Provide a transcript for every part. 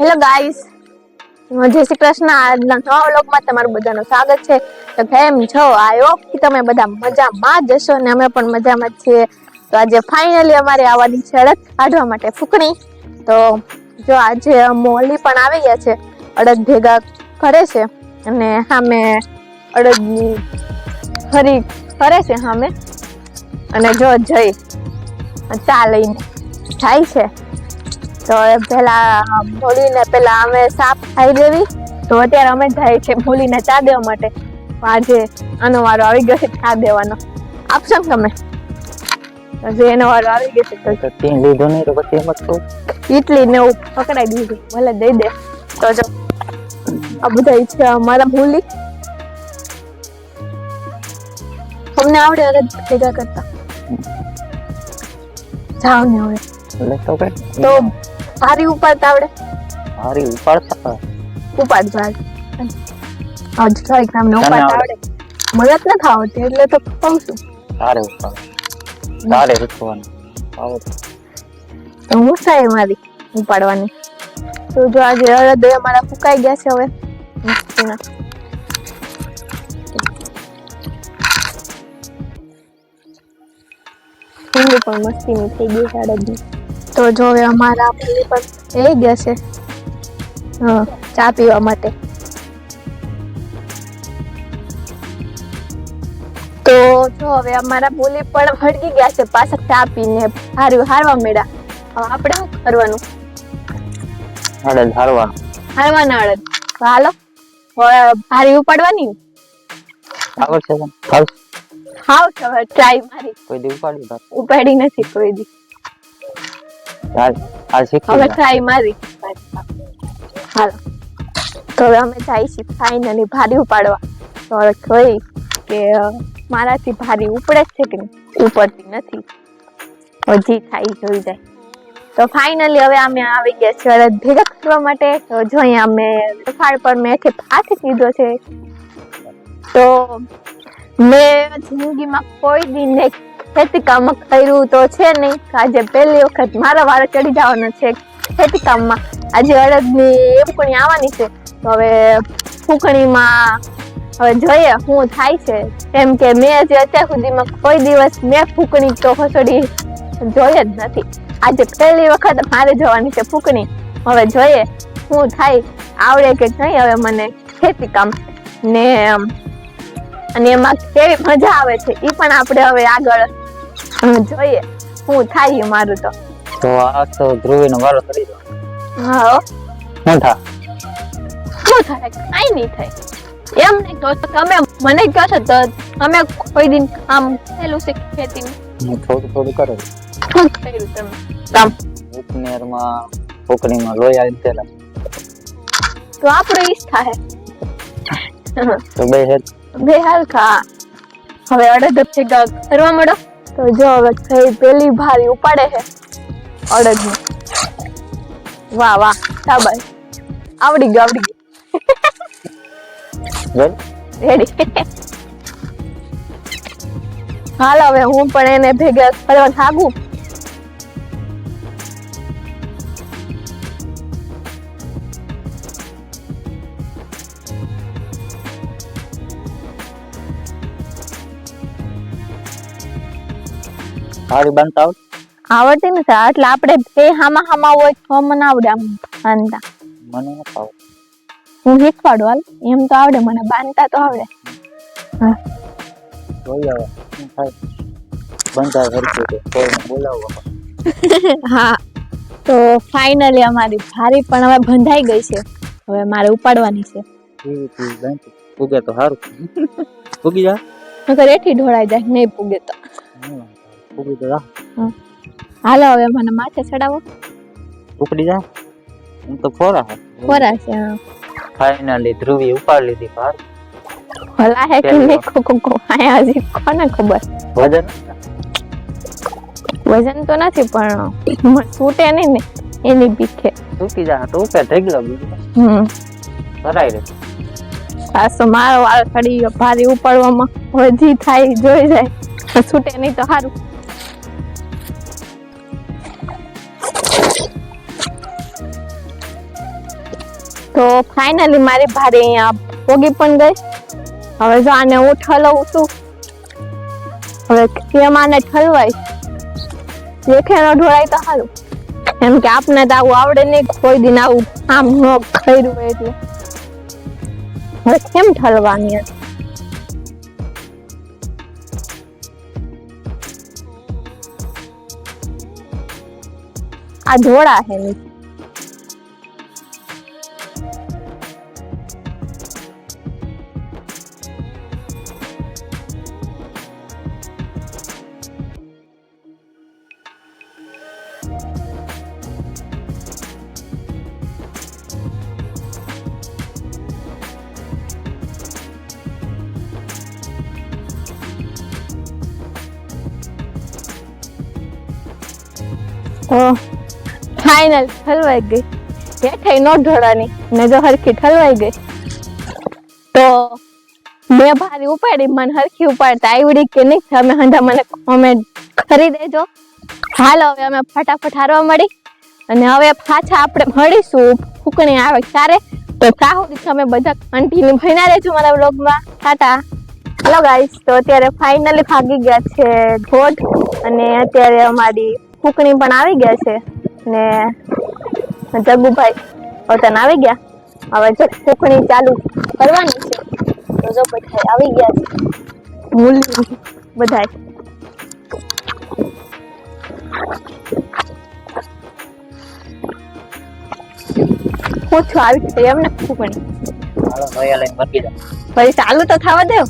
Hello guys જય શ્રી કૃષ્ણ. આજના નવા વ્લોગમાં તમારું બધાનું સ્વાગત છે. તો કેમ છો? આઈ હોપ કે તમે બધા મજામાં જ હશો ને અમે પણ મજામાં જ છીએ. તો આજે ફાઇનલી અમારે આવવાની છે અડદ કાઢવા માટે ફૂકણી. તો જો આજે મોલી પણ આવી ગયા છે. અડદ ભેગા કરે છે અને સામે અડદની ફરી કરે છે સામે અને જો જઈ ચા લઈને જાય છે. તો પેલા ભોલીને પેલા અમે સાપ ખાઈ દેવી તો અત્યારે અમે જાય છે ભોલીને ચા દેવા માટે. આજે આનો વારો આવી ગયો છે ચા દેવાનો. આપશો તમે? હજી એનો વારો આવી ગયો છે તો તો લીધો નહીં તો પછી એમ જ કહું ઇડલી ને એવું પકડાઈ દીધું. ભલે દઈ દે. તો જો આ બધા છે અમારા ભૂલી તમને આવડે અરજ ભેગા કરતા. જાઓ ને હવે. એટલે તો કે તો ભારી ઉપાડતા આવડે. હારી ઉપાડતા ઉપાડ ભાગ આજ ટ્રાય તમને નો ઉપાડતા આવડે? આવડે. મને જ નથી આવડતી એટલે તો કહું છું. તારે ઉપાડ. તારે રૂકવાનું આવો તો હું સાય મારી ઉપાડવાની. તો જો આજે એ અમારા ફૂકાઈ ગયા છે હવે. પણ મસ્તી થઈ ગઈ અડદની તો જો હવે અમારા પલ્લી પર થઈ ગયા છે. હા ચા પીવા માટે. તો જો હવે અમારા બોલી પણ ભડકી ગયા છે પાછા ચા પીને. હાર્યું હારવા મેળા હવે આપણે શું કરવાનું? અડદ હારવાનું હારવાના અડદ હાલો હારી ઉપાડવાની? આવડ છે હાલ હાવ ટ્રાય મારી. કોઈ દી ઉપાડ્યું ઉપાડી નથી કોઈ દી. હાલ હાલ શીખી હવે. ટ્રાય મારી. હાલો. તો હવે અમે જાય છીએ ફાઇનલી ભારી ઉપાડવા. તો હવે જોઈ કે મારાથી ભારી ઉપડે જ છે કે નહીં? ઉપડતી નથી. હજી થાય જોઈ જાય. તો ફાઇનલી હવે અમે આવી ગયા છીએ અડદ ભેગા કરવા માટે. તો જો અહીંયા અમે સફાળ પર મેં એક હાથ કીધો છે. તો મેં જિંદગીમાં કોઈ દી ને ખેતી કામ કર્યું તો છે નહીં. આજે પહેલી વખત મારા વારે ચડી જવાનો છે ખેતી કામમાં આજે અડદની ફૂકણી આવવાની છે. તો હવે ફૂકણીમાં હવે જોઈએ શું થાય છે. કેમ કે મેં હજી અત્યાર સુધીમાં કોઈ દિવસ મેં ફૂકણી તો ખસોડી જોઈ જ નથી. આજે પહેલી વખત મારે જવાની છે ફૂકણી. હવે જોઈએ શું થાય, આવડે કે નહીં હવે મને ખેતી કામ ને, અને એમાં કેવી મજા આવે છે એ પણ આપણે હવે આગળ જોઈએ. હું થાય મારું તો. તો આ તો ધ્રુવી નો વારો કરી દો. હા હું. થા? શું થાય? કઈ નહીં થાય. એમ નહીં તો તમે મને કહો છો તો અમે કોઈ દિન આમ થયેલું છે ખેતી હું થોડું થોડું કરે. શું કર્યું તમે? કામ? ઉપનેરમાં પોકણીમાં લોહી આવી તેલા તો આપણો ઈજ થાય. તો બે હેલ બે હલકા હવે અડદ ભેગા કરવા મળો. તો જો હવે ભાઈ પેલી ભારી ઉપાડે છે અડદ વાહ વાહ શાબાશ આવડી ગયું આવડી ગયું. રેડી હાલ હવે હું પણ એને ભેગા ફરવા થાગું હારી બનતા આવડે આવડતી નથી. એટલે આપણે બે હામા હામા હોય તો મને આવડે આમ બાંધતા. મને આવડે હું શીખવાડું હાલ. એમ તો આવડે મને બાંધતા તો આવડે. જોઈ આવે. શું થાય? બંધા સરખી છે કોઈને બોલાવો હા. તો ફાઇનલી અમારી ભારી પણ હવે બંધાઈ ગઈ છે. હવે મારે ઉપાડવાની છે. ચીજ તો સારું ઉગી જા. નકર એઠી ઢોળાઈ જાય નહીં પૂગે તો. ઉગી તો હાલો હવે મને માથે ચડાવો. ઉપડી જા. હું તો ફોરા હે ફોરા છે ફાઇનલી ધ્રુવી ઉપાડ લીધી ભાર ભલા હે કે મે કો કો કો આયા હજી કોને ખબર? વજન? વજન તો નથી પણ છૂટે નહીં ને એની બીકે તૂટી જા તો ઉપર ઢગલો હમ. કરાય રે આ મારો વાળ ખડી ગયો ભારી ઉપાડવામાં. હજી થાય જોઈ જાય. છૂટે નહીં તો સારું. તો ફાઇનલી મારી ભારે અહીંયા પોગી પણ ગઈ. હવે જો આને હું ઠલવું છું. હવે કેમ આને ઠલવાય? દેખેનો ઢોળાય તો સારું એમ કે આપને તો આવું આવડે નહીં કોઈ દિન આવું આમ ન કર્યું એટલે. હવે કેમ ઠલવાની? આ ધોળા હે નીચે. તો ફાઇનલ ઠલવાઈ ગઈ. હેઠાઈ નો ઢોળાની ને જો હરખી ઠલવાઈ ગઈ. તો બે ભારી ઉપાડી, મને હરખી ઉપાડતા આવડી કે નહીં? તમે હંધા મને કોમેન્ટ કરી દેજો. હાલો, હવે અમે ફટાફટ હારવા મળી. અને હવે પાછા આપણે મળીશું ફૂકણી આવે ત્યારે તો ત્યાં સુધી તમે બધા કન્ટિન્યુ ભણ્યા રહેજો મારા બ્લોગમાં ટાટા. હેલો ગાઈસ તો અત્યારે ફાઇનલી ભાગી ગયા છે ધોધ. અને અત્યારે અમારી ફૂકણી પણ આવી ગયા છે ને જગુભાઈ વતન આવી ગયા. હવે જે ફૂકણી ચાલુ કરવાની છે. તો જો બધા આવી ગયા છે. મૂલી બધાય. ઓછું આવી છે એમને ફૂકણી ભાઈ ચાલુ તો થવા દેવ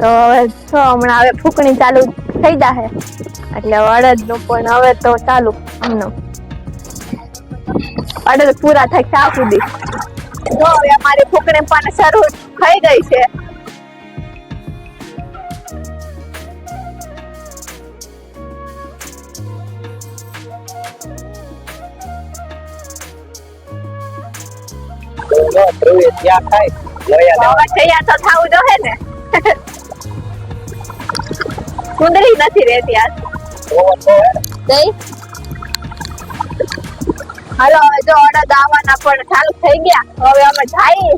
તો હવે છો હમણાં હવે ફૂકણી ચાલુ થઈ જાહે. એટલે અડદનું પણ હવે તો ચાલુ. હમણાં. અડદ પૂરા થાય ત્યાં સુધી જો હવે અમારી ફૂકણી પણ શરૂ થઈ ગઈ છે. કુંદરી નથી રહેતી આજ. જઈ હાલો હવે જો અડદ આવવાના પણ ચાલુ થઈ ગયા. હવે અમે જઈએ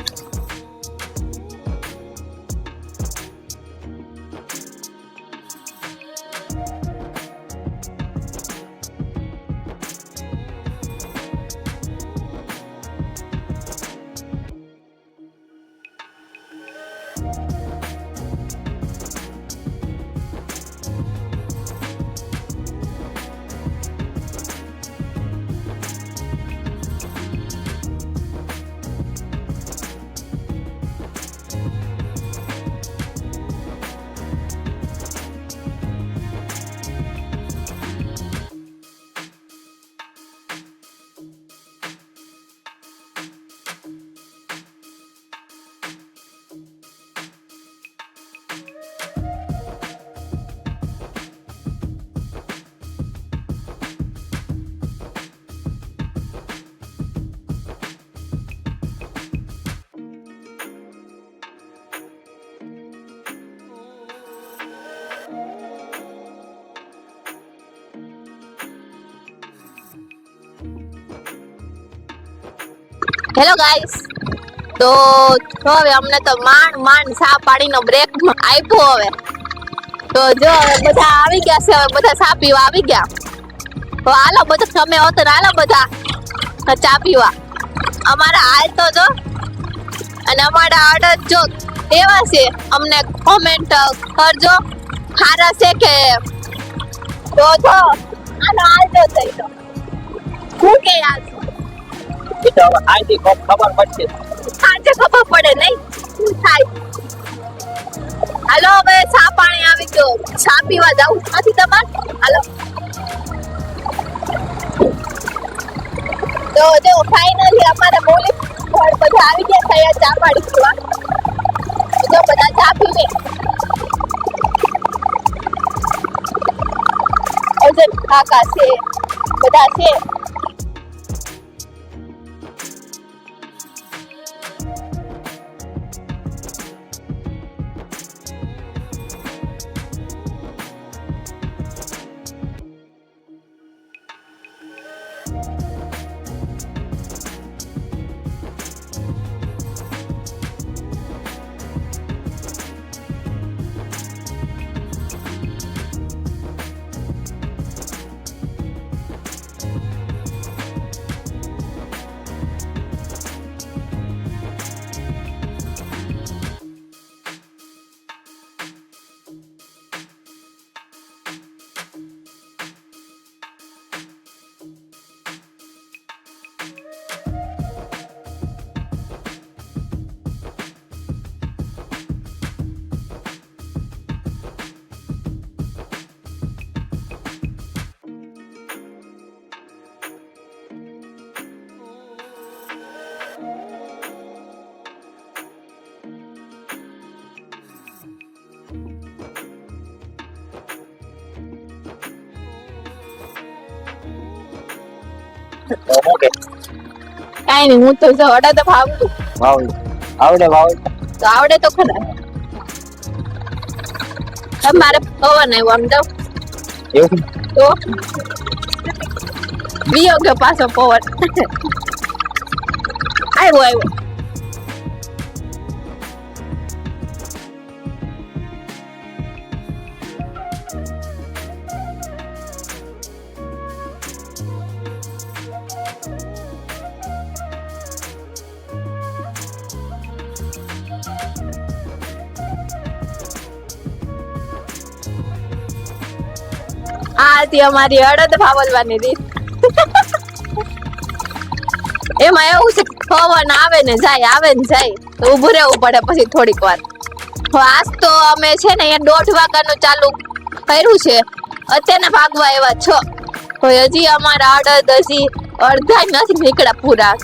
હેલો ગાઈસ તો જો હવે અમને તો માંડ માંડ સા પાણીનો બ્રેક આપ્યો હવે. તો જો હવે બધા આવી ગયા છે, હવે બધા ચા પીવા આવી ગયા. તો હાલો, બધા તમે હો તો હાલો બધા. ચા પીવા. અમારા હાલ તો જો, અને અમારા ઓર્ડર જો એવા છે, અમને કોમેન્ટ કરજો. સારા છે કે તો જો આનો હાલ તો થઈ તો શું કે યાર? એ તો હવે કોક ખબર પડશે. આજે ખબર પડે નહીં. શું થાય? હાલો, હવે ચા પાણી આવી ગયો. ચા પીવા જાવું નથી તમારે? હાલો. તો જો ફાઇનલી અમારે બોલી ઘર બધા આવી ગયા થયા ચા પાણી પીવા. જો, બધા ચા પીવે અજન કાકા છે, બધા છે. તો હું નહીં હું તો જો તો ભાવતું. ભાવ આવડે ભાવ તો આવડે તો ખરા. મારે પવન આવ્યો આમ જાવ એવું? તો? બીજો ગયો પાછો પવન. આવ્યો આવ્યો હતી અમારી અડદ ભાવલવાની રીત. એમાં એવું છે પવન આવે ને જાય, આવે ને જાય, તો ઉભું રહેવું પડે પછી થોડીક વાર. આજ તો અમે છે ને અહીંયા દોઢ વાગ્યાનું ચાલુ કર્યું છે. અત્યારના ભાગવા એવા છ. હજી અમારા અડદ હજી અડધા નથી નીકળ્યા પૂરા.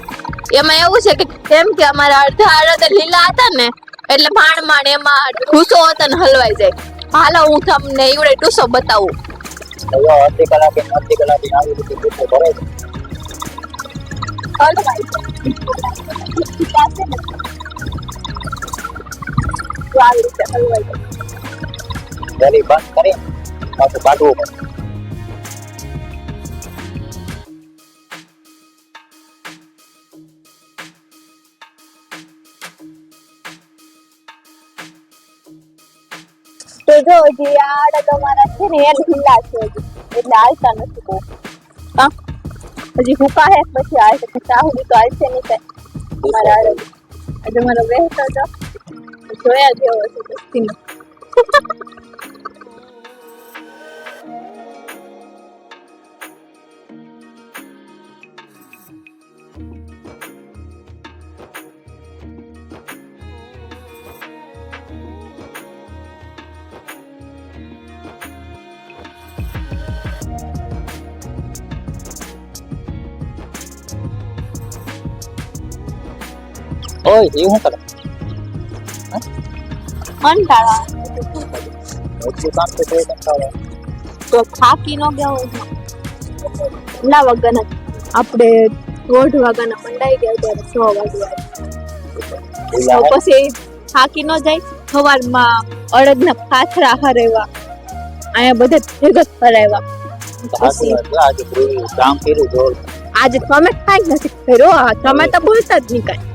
એમાં એવું છે કે, કેમ કે અમારા અડધા અડદ લીલા હતા ને, એટલે માણ માણ એમાં ટૂસો હતો ને હલવાઈ જાય. હાલો, હું તમને એવડે ટૂસો બતાવું. અડધી કલાકે અડધી કલાકે આવી રીતે ગુસ્સો કરે છે બંધ કરી પાછું કાઢવું પડે હજી આડા તમારા છે ને એ ઢીલા છે એટલે હાલતા નથી બહુ હા? હજી હુકા હે પછી હાલશે છે સુધી તો હાલશે નહીં કાંઈ. તમારા આડે. તમારો મારો વહેતો હતો. જોયા જેવો છે ઓય એ શું કરે? કંટાળા ઓછું કામ તો તે કંટાળે તો થાકી ન ગયા હોય ના વાગ્યાના આપણે દોઢ વાગ્યાના મંડાઈ ગયા ત્યારે છ વાગ્યા પછી થાકી ન જાય સવારમાં અડદના પાથરા હરેવા અહીંયા બધે ભેગત ફરાવ્યા. આજે તમે કાંઈ નથી ફેરો તમે તો બોલતા જ નહીં કાંઈ.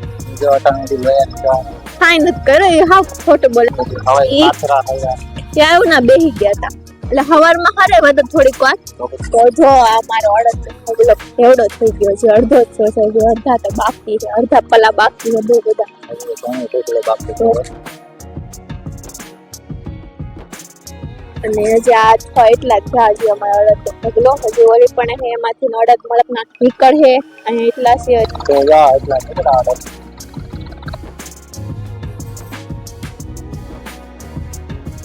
જો અટાણુંથી લઈ આવી કાંઈ નથી કર્યો એ હાવ ખોટું બોલે. ઈ- ત્યાં એવું ના બેહી ગયા હતા. એટલે સવારમાં હારે તો થોડીક વાર. તો જો આ મારો અડદ ઢગલો એવડો થઈ ગયો છે અડધો જ થયો છે અડધા તો બાકી છે અડધા પલા બાકી છે બહુ બધા. અને હજી આ છ એટલા જ થયા હજી અમારો અડદ ઢગલો હજી ઓલી પણ હે એમાંથી અડદ મળક ના નીકળ હે અને એટલા છે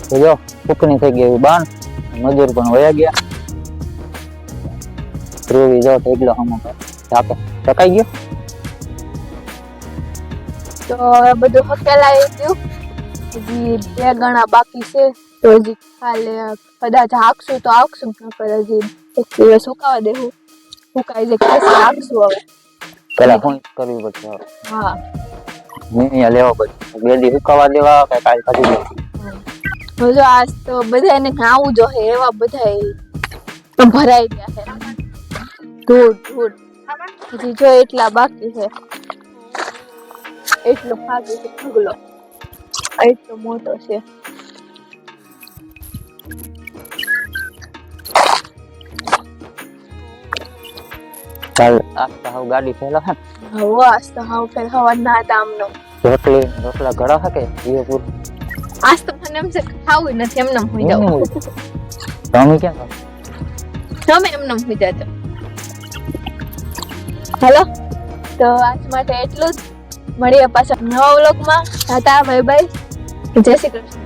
તો જા કુકની થઈ ગઈ બાણ. મજૂર પણ વયા ગયા. ધ્રુવી જો એટલો હમો ચાકે ટકાઈ ગયો? તો હવે બધું હકેલાઈ ગયું. હજી બે ગણા બાકી છે. તો હજી કાલે કદાચ હાકશું તો હાકશું નકર હજી એક દિવસ સુકાવા દેવું. સુકાઈ જાય પછી હાકશું હવે. પેલા ફોન કરવી પડશે હા. નિર્ણય લેવા પડશે. બે દી સુકાવા દેવા કે કાલ કાઢી દેવા હજુ આજ તો બધાને ખાવું જો હે એવા બધા ભરાઈ ગયા છે. ધૂળ ધૂળ. હજી જો એટલા બાકી છે. એટલો બાકી છે ઢગલો. એટલો મોટો છે. કાલ આસ્તા હાવ ગાડી ફેલા હે. હવે આસ્તા હાવ ફેર હવા ના દામનો રોટલી રોટલા ઘડા હકે એ પૂર આજ તો મને એમ છે ખાવું નથી એમને હોઈ જાવ. તમે ક્યાં છો તમે એમને હોઈ જાજો. હેલો? તો આજ માટે એટલું જ. મળીએ પાછા નવા વ્લોગમાં. ટાટા બાય બાય જય શ્રી કૃષ્ણ.